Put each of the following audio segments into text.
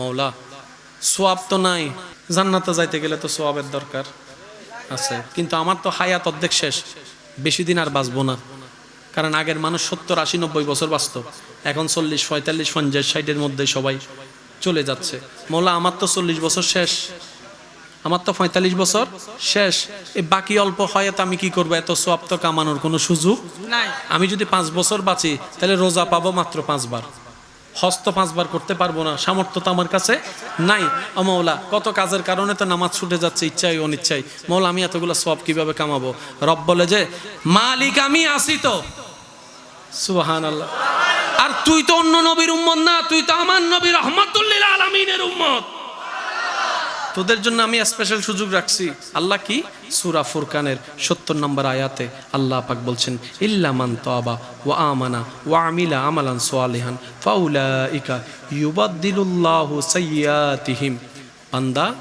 মৌলা সোয়াব তো নাই। জান্নাতে যাইতে গেলে তো সোয়াবের দরকার আছে। কিন্তু আমার তো হায়াত অর্ধেক শেষ। বেশি দিন আর বাঁচবো না। কারণ আগের মানুষ সত্তর আশি নব্বই বছর বাঁচত। এখন চল্লিশ পঁয়তাল্লিশ পঞ্চাশ ষাটের মধ্যে সবাই চলে যাচ্ছে। মৌলা আমার তো চল্লিশ বছর শেষ। আমার তো পঁয়তাল্লিশ বছর শেষ। এই বাকি অল্প হয়তো আমি কি করব? এত সোয়াব তো কামানোর কোনো সুযোগ আমি যদি পাঁচ বছর বাঁচি তাহলে রোজা পাবো মাত্র পাঁচবার। হস্ত পাঁচবার করতে পারব না, সামর্থ্য তো আমার কাছে নাই। মৌলা কত কাজের কারণে তো নামাজ ছুটে যাচ্ছে, ইচ্ছাই অনিচ্ছাই। মৌলা আমি এতগুলো সব কীভাবে কামাবো? রব বলে যে, মালিক আমি আসি তো। সুহান আল্লাহ আর তুই তো অন্য নবীর উম্মত না, তুই তো আমার নবীর রহমতুল্লিল আলমিনের উম্মত। তোদের জন্য আমি স্পেশাল সুযোগ রাখছি। আল্লাহ কি? সুরা ফুরকানের সত্তর নম্বর আয়াতে আল্লাহ পাক বলছেন ইল্লামান তাবা ওয়া আমানা ওয়া আমিলা আমালান সোয়ালিহান ফাউলাইকা ইউবাদ্দিলুল্লাহু সাইয়াতিহিম বান্দা,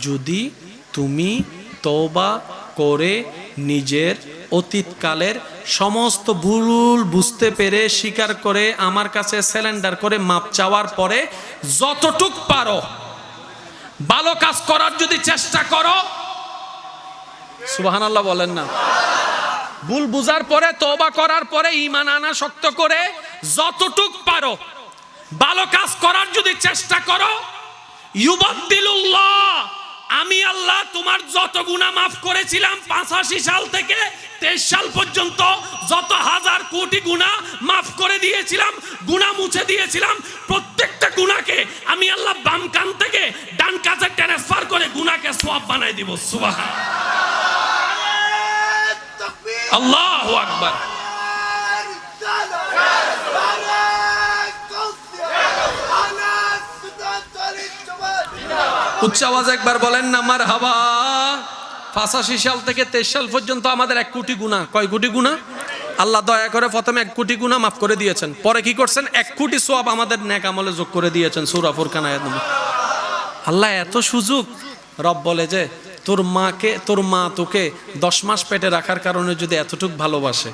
যদি তুমি তওবা করে নিজের অতীতকালের সমস্ত ভুল বুঝতে পেরে স্বীকার করে আমার কাছে স্যালেন্ডার করে মাপ চাওয়ার পরে যতটুক পারো ভালো কাজ করার যদি চেষ্টা করো সুবাহান আল্লাহ বলেন না। ভুল বুঝার পরে, তওবা করার পরে ইমান আনা শক্ত করে যতটুক পারো, ভালো কাজ করার যদি চেষ্টা করো, ইউবাদ্দিলুল্লাহ, আমি আল্লাহ তোমার যত গুনাহ মাফ করেছিলাম পাঁচাশি সাল থেকে, তেইশ সাল পর্যন্ত যত হাজার কোটি গুনাহ মাফ করে দিয়েছিলাম, গুনাহ মুছে দিয়েছিলাম প্রত্যেকটা দিব, সুবহান। আল্লাহু আকবার। উচ্চ আওয়াজ একবার বলেন না আমার হাওয়া পাঁচাশি সাল থেকে তেইশ সাল পর্যন্ত আমাদের এক কোটি গুণা। কয় কোটি গুণা? আল্লাহ দয়া করে প্রথমে এক কোটি গুণা মাফ করে দিয়েছেন। পরে কি করছেন? এক কোটি সোয়াব আমাদের ন্যাক আমলে যোগ করে দিয়েছেন, সুরা ফুরকান আল্লাহ, এত সুযোগ? রব বলে যে তোর মাকে, তোর মা তোকে দশ মাস পেটে রাখার কারণে যদি এতটুক ভালোবাসে।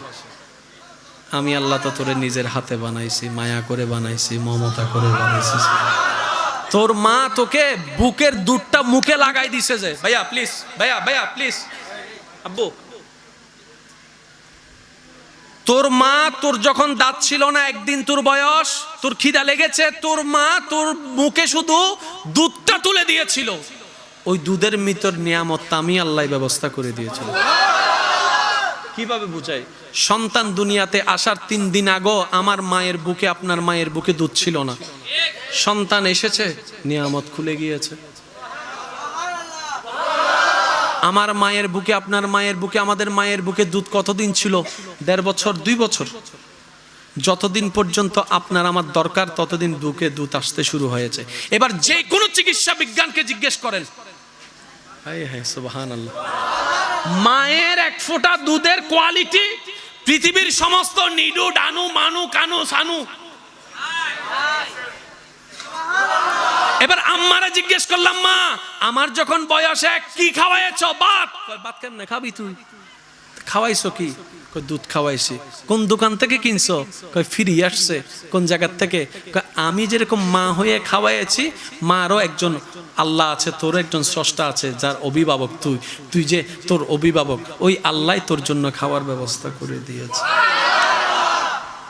আমি আল্লাহ তো তোরে নিজের হাতে বানাইছি, মায়া করে বানাইছি, মমতা করে বানাইছি। তোর মা তোকে বুকের দুধটা মুখে লাগাই দিছে যে, ভাইয়া প্লিজ ভাইয়া ভাইয়া প্লিজ আব্বু। তোর মা তোর যখন দাঁত ছিল না একদিন তোর বয়স, তোর খিদা লেগেছে, তোর মা তোর মুখে শুধু দুধটা তুলে দিয়েছিল। ওই দুধের মিতর নিয়ামত আমি আল্লাহ ব্যবস্থা করে দিয়েছিল। কীভাবে বুঝাই? সন্তান দুনিয়াতে আসার তিন দিন আগো আমার মায়ের বুকে আপনার মায়ের বুকে দুধ ছিল না। সন্তান এসেছে, নিয়ামত খুলে গিয়েছে। আমার মায়ের বুকে, আপনার মায়ের বুকে, আমাদের মায়ের বুকে দুধ কতদিন ছিল? দেড় বছর, দুই বছর। যতদিন পর্যন্ত আপনার আমার দরকার, ততদিন বুকে দুধ আসতে শুরু হয়েছে। এবার যে কোনো চিকিৎসা বিজ্ঞানকে জিজ্ঞেস করেন। মায়ের এক ফোঁটা দুধের কোয়ালিটি পৃথিবীর সমস্ত নিডু, ডানু, মানু, কানু, সানু। এবার আম্মারা জিজ্ঞেস করলাম, মা, আমার যখন বয়স এক, কি খাওয়াইছ বাপ। বাপ কেমনে খাবি তুই? খাওয়াইছো কি? কই দুধ খাওয়াইছি। কোন দোকান থেকে কিনছো? কই ফিরি আসছে। কোন জায়গার থেকে? আমি যেরকম মা হয়ে খাওয়াইছি, মারও একজন আল্লাহ আছে তোর একজন স্রষ্টা আছে, যার অভিভাবক তুই। তুই যে তোর অভিভাবক, ওই আল্লাহ তোর জন্য খাওয়ার ব্যবস্থা করে দিয়েছে।